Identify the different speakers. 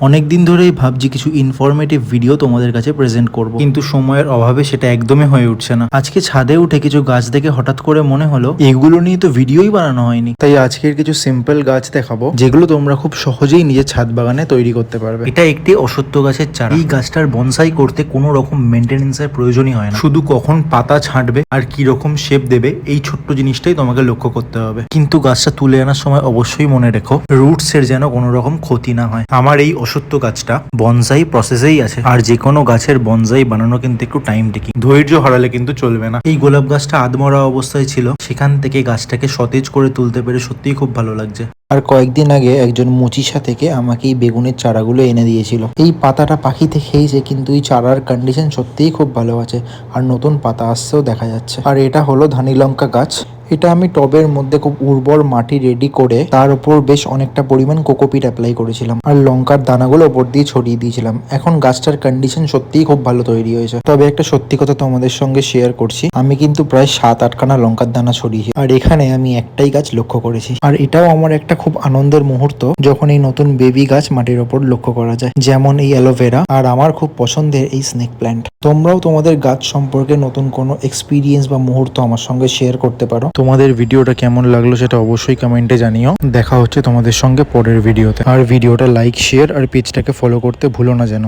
Speaker 1: অনেকদিন ধরেই ভাবছি কিছু ইনফরমেটিভ ভিডিও তোমাদের কাছে প্রেজেন্ট করব। কিন্তু সময়ের অভাবে সেটা একদমই হয়ে উঠছে না। আজকে ছাদে উঠে কিছু গাছ দেখে হঠাৎ করে মনে হলো, এগুলো নিয়ে তো ভিডিওই বানানো হয়নি। তাই আজকের কিছু সিম্পল গাছ দেখাবো, যেগুলো তোমরা খুব সহজেই নিজের ছাদ বাগানে তৈরি করতে পারবে। এটা একটি অসত্য গাছের চারা। এই গাছটার বনসাই করতে কোনো রকম মেনটেনেন্সের প্রয়োজনই হয় না। শুধু কখন পাতা ছাঁটবে আর কি রকম শেপ দেবে, এই ছোট্ট জিনিসটাই তোমাকে লক্ষ্য করতে হবে। কিন্তু গাছটা তুলে আনার সময় অবশ্যই মনে রেখো রুটস এর যেন কোনো রকম ক্ষতি না হয়। আমার এই অসত্য গাছটা বনসাই প্রসেসেই আছে। আর যে কোনো গাছের বনজাই বানানো কিন্তু একটু টাইম টেকিং। ধৈর্য হারালে কিন্তু চলবে না। এই গোলাপ গাছটা আদমরা অবস্থায় ছিল। সেখান থেকে গাছটাকে সতেজ করে তুলতে পেরে সত্যিই খুব ভালো লাগছে। আর কয়েকদিন আগে একজন মুচিসা থেকে আমাকে এই বেগুনের চারাগুলো এনে দিয়েছিল। এই পাতাটা পাখিতে খেয়েছে, কিন্তু এই চারার কন্ডিশন সত্যিই খুব ভালো আছে আর নতুন পাতা আসছেও দেখা যাচ্ছে। আর এটা হলো ধানি লঙ্কা গাছ। এটা আমি টবের মধ্যে খুব উর্বর মাটি রেডি করে তার উপর বেশ অনেকটা পরিমাণ কোকোপিট অ্যাপ্লাই করেছিলাম। আর লঙ্কার দানাগুলো ওপর দিয়ে ছড়িয়ে দিয়েছিলাম। এখন গাছটার কন্ডিশন সত্যিই খুব ভালো তৈরি হয়েছে। তবে একটা সত্যি কথা তোমাদের সঙ্গে শেয়ার করছি। আমি কিন্তু প্রায় সাত আটখানা লঙ্কার দানা ছড়িয়েছি আর এখানে আমি একটাই গাছ লক্ষ্য করেছি। আর এটাও আমার একটা খুব আনন্দের মুহূর্ত যখন এই নতুন বেবি গাছ মাটির ওপর লক্ষ্য করা যায়। যেমন এই অ্যালোভেরা আর আমার খুব পছন্দের এই স্নেক প্ল্যান্ট তোমরাও তোমাদের গাছ সম্পর্কে নতুন কোনো এক্সপিরিয়েন্স বা মুহূর্ত আমার সঙ্গে শেয়ার করতে পারো। তোমাদের ভিডিওটা কেমন লাগল সেটা অবশ্যই কমেন্টে জানিও। দেখা হচ্ছে তোমাদের সঙ্গে পরের ভিডিওতে আর ভিডিওটা লাইক শেয়ার আর পেজটাকে ফলো করতে ভুলো না যেন।